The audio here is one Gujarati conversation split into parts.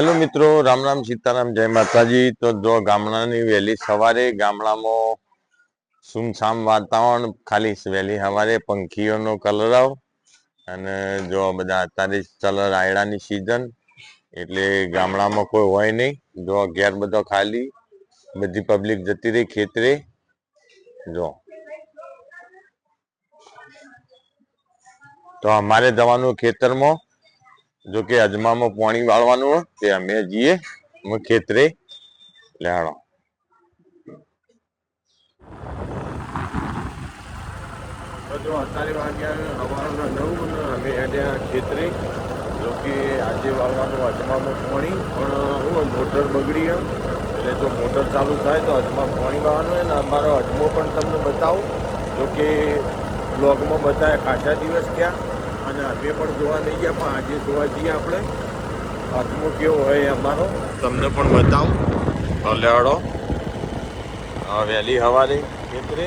હેલો મિત્રો, રામ રામ સીતારામ, જય માતાજી. તો જો ગામડાની વહેલી સવારે ગામડામાં સુમસામ વાતાવરણ, ખાલી વહેલી સવારે પંખીઓનો કલરવ અને જો બધા અત્યારે ચાલે રાયડાની સિઝન એટલે ગામડામાં કોઈ હોય નહીં. જો ઘેર બધો ખાલી, બધી પબ્લિક જતી રહી ખેતરે. જો. તો અમારે જવાનું ખેતરમાં જો કે અજમામાં પાણી વાળવાનું તે અમે જઈએ, અમે ખેતરે લેવાનો. જો અત્યારે વાગ્યા સવારના નવ અમે અહીંયા ખેતરે. જો આજે વાળવાનું અજમામાં પાણી, પણ મોટર બગડી એટલે જો મોટર ચાલુ થાય તો અજમા પાણી વાળવાનું હોય ને અમારો અજમો પણ તમને બતાવું. જો કે બ્લોગમાં બતાવે ખાસા દિવસ ક્યાં અને અમે પણ જોવા નહીં ગયા, પણ આજે જોવા જઈએ આપણે. અજમો કેવો હોય અમારો. તમને પણ બતાવું. ભલેડો આ વહેલી સવારે ખેતરે.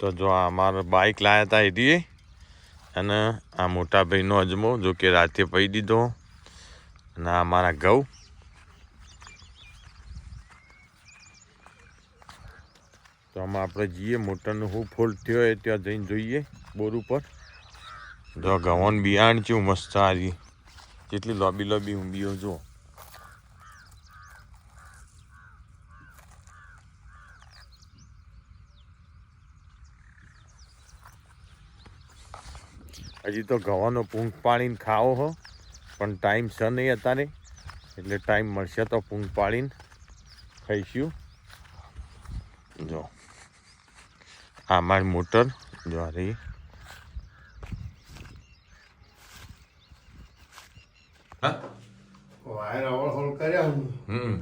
તો જો અમારે બાઇક લાયા હતા એથી અને આ મોટા ભાઈનો અજમો જો કે રાતે પહી દીધો. અને અમારા ઘઉં. તો આમાં આપણે જઈએ. મોટરનો હું ફોલ્ટ થયો હોય ત્યાં જઈને જોઈએ બોર ઉપર. જો ગવન બિયાણ છે, મસ્ત આવી કેટલી લોબી લોબી ઊંબીઓ જો હજી તો ઘવાનો પૂંખ પાડીને ખાવો હો, પણ ટાઈમ છે નહીં અત્યારે. એટલે ટાઈમ મળશે તો પૂંખ પાડીને ખાઈશું. જો. આ મારી મોટર જો આ રહી વાયર આવળ હોળ કર્યા હમ.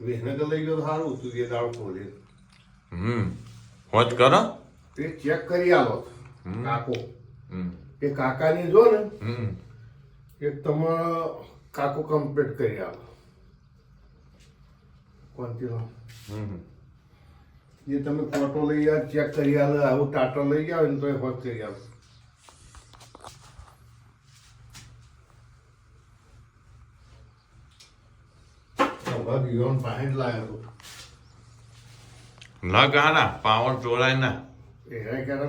વિસનગર લઈ ગયો તો સારું હતું એ દાળ ખોલી. હમ. હોત કરો. તે ચેક કરી આવો. કાકો. એ કાકાની જો ને હમ. એક તમારો કાકો કમ્પ્લીટ કરી આવો કોનથી હમ. જે તમે ફોટો લઈ આવ ચેક કરી આવે આવું ટાટા લઈ જાવ ને તો એ હોત કરી હતો. લગ આના પાવર ચોરાય ના એને ક્યારે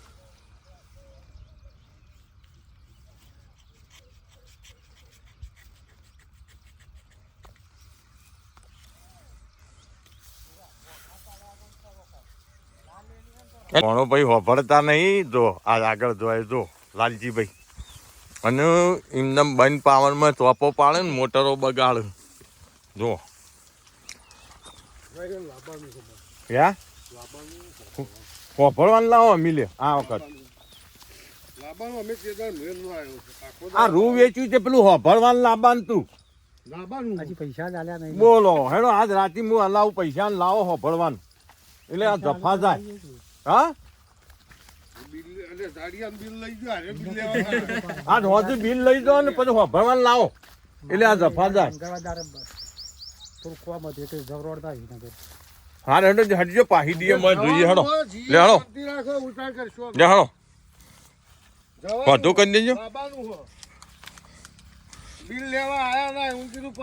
કોણો ભાઈ હોભળતા નહીં. જો આ આગળ જોય જો લાલજીભાઈ. અને એમને બંધ પાવરમાં ચોપો પાડે ને મોટરો બગાડે. જો. યા? હોભળવાનું લાવો મિલે આ વખત. આ રૂ વેચ્યું છે પેલું હોભળવાનું તું. લાબાનું નહીં. બોલો હેડો આજ રાતે હું હલાવું પૈસા ને લાવો હોભળવાનું. એટલે આ જફા જાય. હા? અને બિલ લઈ જાઓ ને પછી હોભળવાનું લાવો. એટલે આ જફા જાય. હા હેડો પાહી દઈએ જોઈએ, હેડો. લે હેડો. લે લેવા આયા કીધું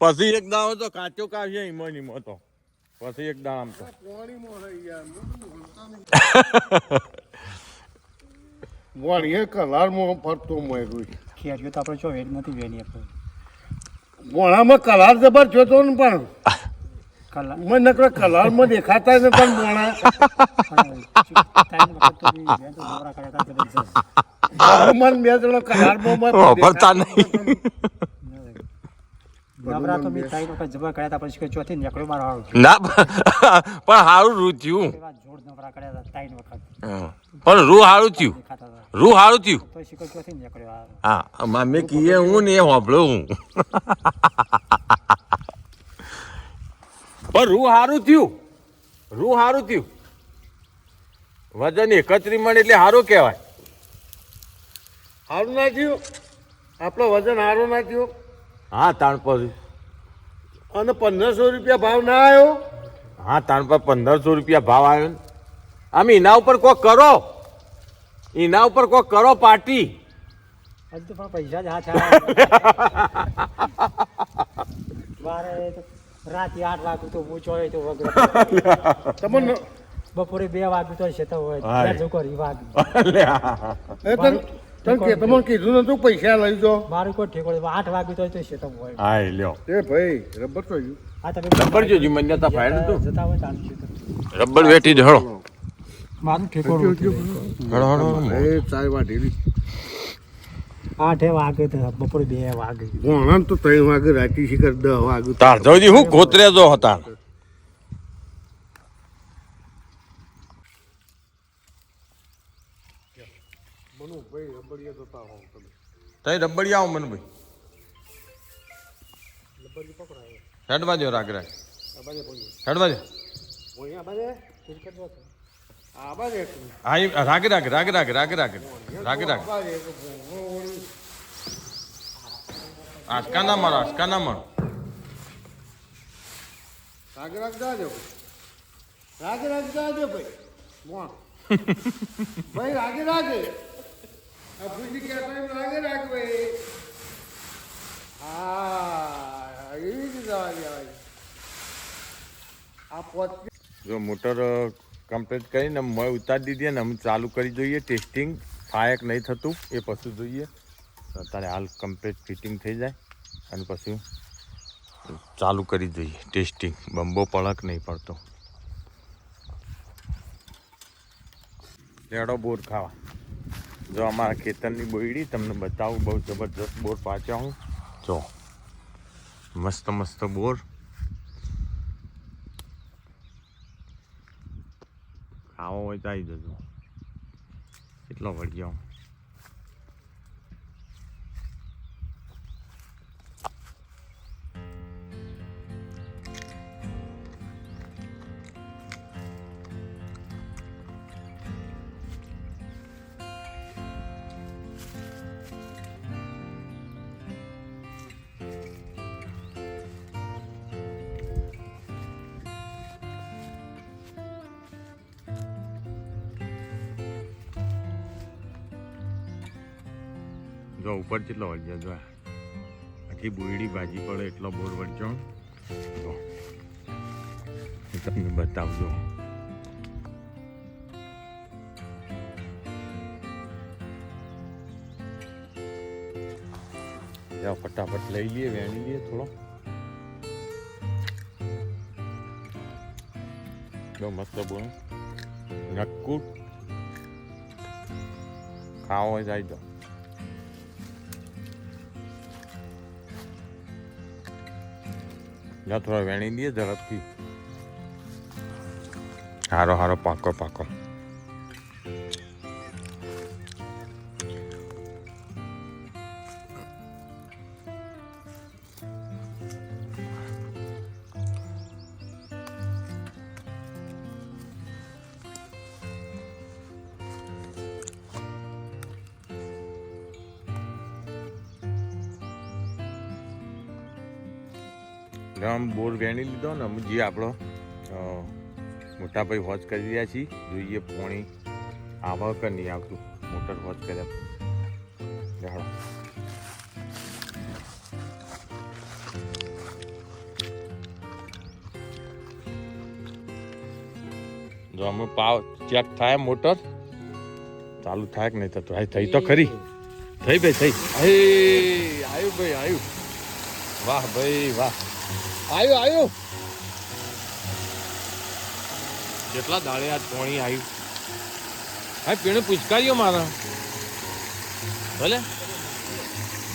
પછી એક દાવો તો કાચો કાશે ઈમો મો તો પછી એક દામ વાણીએ કલારમાં ફરતો મર્યું ખેડ્યું તો આપણે જો વેટ નથી વેણી આપણે. મોણામાં કલાર જબર જોતો ને પણ મને નકરો કલારમાં દેખાતા ને પણ મોણા મન બે જણો કલારમાં ફરતા નહીં. નવરા તો મેં ત્રણ વખત જમા કર્યા હતા પછી કોઈ ચોથી નીકળ્યો મારો હારો ના પણ સારું રૂ થયું. જોડ નવરા કર્યા હતા ત્રણ વખત. પણ રૂ સારું થયું. રૂ સારું થયું. તો શીખો ચોથી નીકળ્યો હા. મામે કીએ હું ને એ હોભળો હું. પણ રૂ સારું થયું. રૂ સારું થયું. વજન એકત્રી મણ એટલે સારું કહેવાય. સારું ના થયું. આપણો વજન સારું ના થયું. હા તાણ પર. અને પંદરસો રૂપિયા ભાવ ના આવ્યો હા તાણ પર પંદરસો રૂપિયા ભાવ આવ્યો ને. આમ એના ઉપર કોક કરો. એના ઉપર કોક કરો પાર્ટી. હજુ તો પણ પૈસા જ હાથ મારે રાતે આઠ વાગ્યું તો હું ચોય તો વગર. તમને બપોરે બે વાગ્યું તો છે તો હોય. હાય. ત્યાં જો કરી વાગ્યું તને કે તમને કીધું નતું પૈસા લઈ જો મારું કોઈ ઠેકો આઠ વાગ્યું તો તો છે હોય. હા લ્યો. એ ભાઈ રબર તો ગયું આ તમે રબર ફાયર હતું જતા હોય ચાલુ છે રબર વેટી જ હળો. મારું ઠેકોડું હળો હળો એ ચાર વાઢેલી. આઠે વાગે તો બપોરે બે વાગે. ભોણા તો ત્રણ વાગે રાતી શિખર દસ વાગે તાર જોજી હું ગોતરે જો હતા તઈ રબડી આવો મને ભાઈ. હેડ બાજુ રાગ રાગ. હેડ બાજુ હા રાગ રાગ રાગ રાગ રાગ રાગ. રાગ રાગ. આસકા ના મારો આસકા ના મારો. રાગ રાગ જાજો રાગ રાગ જાજો ભાઈ. ભાઈ રાગે રાગે. જ મોટર કમ્પ્લીટ કરીને મેં, ઉતારી દીધી અને અમે ચાલુ કરી જોઈએ. ટેસ્ટિંગ ફાયક નહીં થતું, એ પછી જોઈએ. અત્યારે હાલ કમ્પ્લીટ ફિટિંગ થઈ જાય. અને પછી ચાલુ કરી જોઈએ. ટેસ્ટિંગ બંબો પડક નહીં પડતો. લેડો બોર ખાવા. જો અમારા ખેતરની બોયડી, તમને બતાવું, બહુ જબરજસ્ત બોર પાછા હું. જો, મસ્ત મસ્ત બોર. ખાવો હોય તો આવી જજો. કેટલો વળગ્યો જો ઉપર કેટલો વળગ્યો જો આખી બોયડી ભાજી પડે એટલો બોર વળગ્યો જો. તમને બતાવજો. જાઓ, ફટાફટ લઈ લઈએ, વેણી લઈએ થોડો. જો મસ્ત બોલ. નક્કુ ખાવો જાય તો જા થોડા વેણી દઈએ ઝડપથી. હારો હારો પાકો પાકો. બોર વેણી લીધો ને અમે જે આપણો મોટા ભાઈ વોચ કરી રહ્યા છીએ. જોઈએ પાણી આવે કે નહીં આવતું. મોટર વોચ કર્યા જાણો. જો અમે પાવ ચેક થાય મોટર ચાલુ થાય કે નહીં થતું? થઈ તો ખરી. થઈ ભાઈ થઈ. આવ્યું ભાઈ આવ્યું વાહ ભાઈ વાહ. આવ્યું આવ્યું જેટલા દાડે આ પોણી આવ્યું હા પીણે પૂછકારીઓ મારા. ભલે.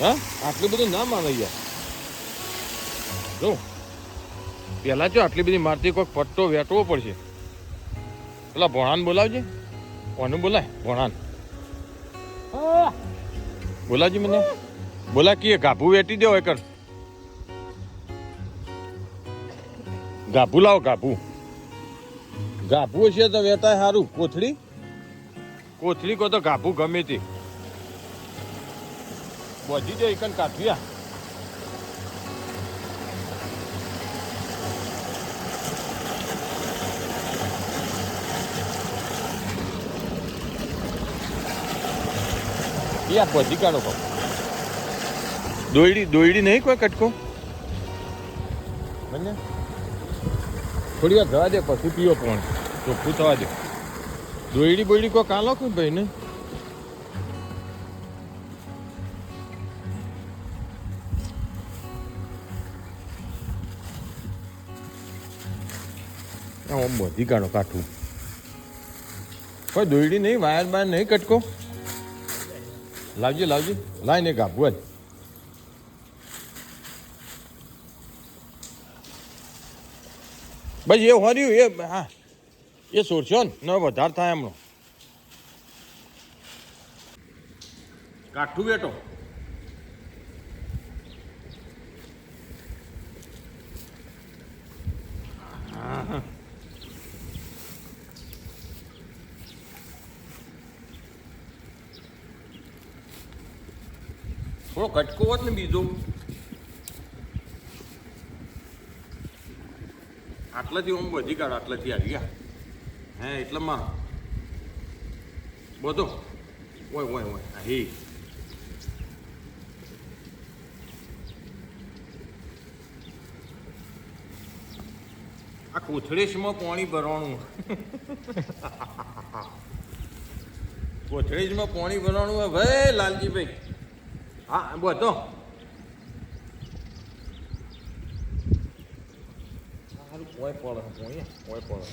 હા આટલું બધું ના માને યાર. જો પેલા જો આટલી બધી મારતી કોઈક પટ્ટો વેટવો પડશે. પેલા ભોણાન બોલાવજે. કોનું બોલાય? ભોણાન. બોલાવજે મને. બોલા કીએ ગાભું વેટી દેવો એકર ગાભુ લાવો ગાભુ. ગાભુ છે તો વેતા સારું કોથળી? કોથળી કો તો ગાભુ ગમે તે. બધી દે એકન કાઢ્યા યા બધી કાઢો કહો દોયડી દોયડી નહીં કોઈ કટકો? બંને. થોડી વાર જવા દે, પછી પીવો પણ. ચોખ્ખું થવા દે. દોયડી બોયડી કોઈ કાલો કોઈ ભાઈ ને? આમ બધી કાઢો કાઠું. કોઈ દોયડી નહીં, વાયર બાયર નહીં કટકો? લાવજે લાવજે. લાઈને ગાભું જ. બસ એ હોર્યું એ હા. એ સોરશો ને ન વધારે થાય એમનો. કાઠું બેટો. થોડો કટકો હોત ને બીજો. આટલાથી હું બધી કાઢ આટલાથી આવી ગયા. હે એટલે માં બધો. ઓય ઓય ઓય હા. આ કોથળેશમાં પાણી ભરવાનું. કોથળેશમાં પાણી ભરવાનું ભાઈ, લાલજીભાઈ. હા, બધો. કોઈ પડે કોઈ કોઈ પડે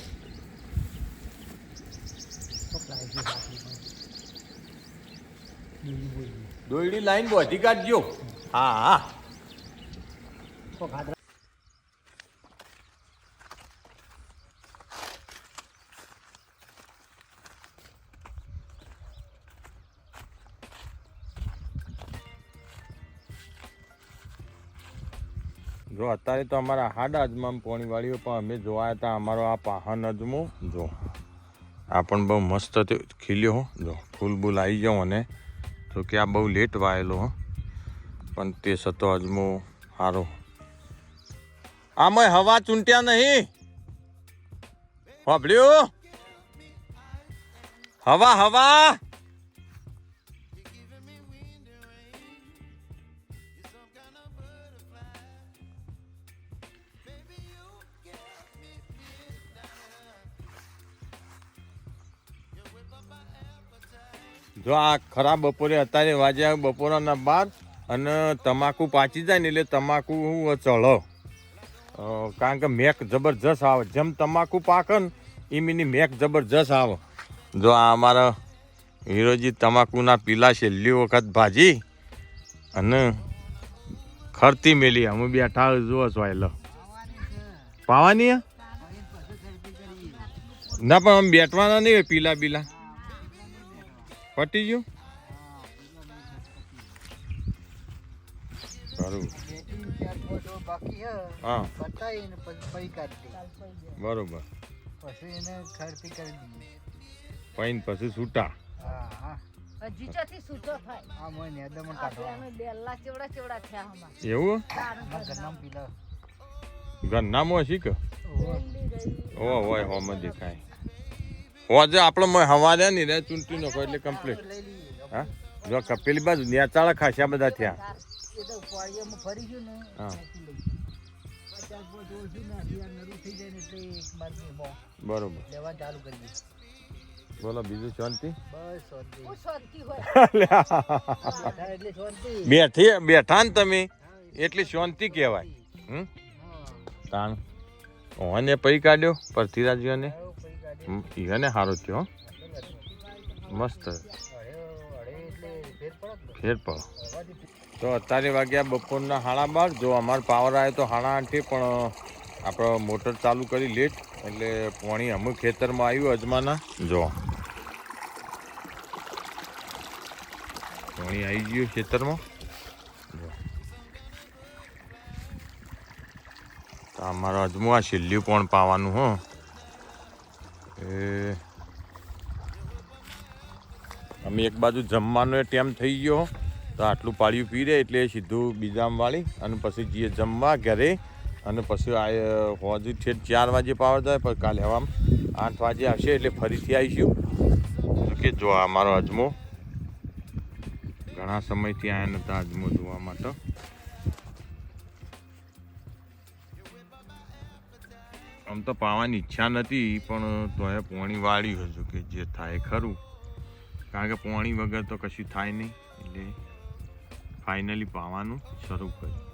દોયડી લાઈન બધી કાઢજો. હા હા. જો અત્યારે તો અમારા હાડા અજમામ પોણી વાળીઓ પણ અમે જોયા હતા, અમારો આ પાહન અજમો. જો, આ પણ બહુ મસ્ત ખીલ્યો હો. જો, ફૂલ બૂલ આવી જાઉં અને જો કે આ બહુ લેટ વાયેલો હો. પણ તે સતો અજમો સારો આમાં હવા ચૂંટ્યા નહીં. વાપડ્યું હવા હવા! જો આ ખરા બપોરે અત્યારે વાજ્યા બપોરના બાર અને તમાકુ પાચી જાય ને એટલે તમાકુ ચઢો ચડો કારણ કે મેક જબરજસ્ત આવે. જેમ તમાકુ પાકે ને એમ એની મેક જબરજસ્ત આવે. જો આ અમારા હીરોજી તમાકુના પીલા છેલ્લી વખત ભાજી અને ખરતી મેલી. અમે બેઠા જુઓ છો એટલે પાવાની હે? ના, પણ આમ બેઠવાના નહીં પીલા બીલા. પટી ગયું? સારું. બાકી હે. કાઢી બરોબર. પછી એને ખરતી કરી દઈએ પૈન પછી છૂટા હા હા. હજી ચોથી સૂતો થાય આ મને દમણ આપણે અમે બેલ્લા ચેવડા ચેવડા થયા હમા એવું ઘરનામ પીલા ઘરનામાં શીખ? ઓ હોય હોમ દેખાય. હોજે આપણે હવારે ને રે ચૂંટી નાખો એટલે કમ્પ્લીટ હા? જો કપેલી બાજુ નેચાળા ખાસા બધા થયા બરોબર. બોલો, બીજું શાંતિ? બેઠા, બેઠી ને તમે? એટલી શાંતિ કહેવાય. હમ? તાણ. ઓને પૈ કાઢ્યો પરથીરાજીઓને આવો ઈને સારો થયો. મસ્ત. ફેર પડો. તો અત્યારે વાગ્યા બપોરના હાણા બાર. જો અમારો પાવર આવે તો હાણા આઠે, પણ આપણો મોટર ચાલુ કરી લેટ. એટલે પાણી અમુક ખેતરમાં આવ્યું અજમાના. જો. પાણી આવી ગયું ખેતરમાં. અમારો અજમો આ છેલ્લું પણ પાવાનું, હો. અમે એક બાજુ જમવાનો ટેમ થઈ ગયો, તો આટલું પાળ્યું પી રહે એટલે સીધું બીજામ વાળી અને પછી જઈએ જમવા ઘરે અને પછી આ હોજી ઠેઠ ચાર વાગે પાવર થાય પણ કાલે હવામાં આઠ વાગે આવશે એટલે ફરીથી આવીશું. કે જો આ મારો અજમો ઘણા સમયથી આવ્યા નતા અજમો જોવા માટે. આમ તો પાવાની ઈચ્છા નથી, પણ તોય પોણી વાળ્યું હજુ કે જે થાય ખરું. કારણ કે પોણી વગર તો કશું થાય નહીં. એટલે ફાઇનલી પાવાનું શરૂ કર્યું.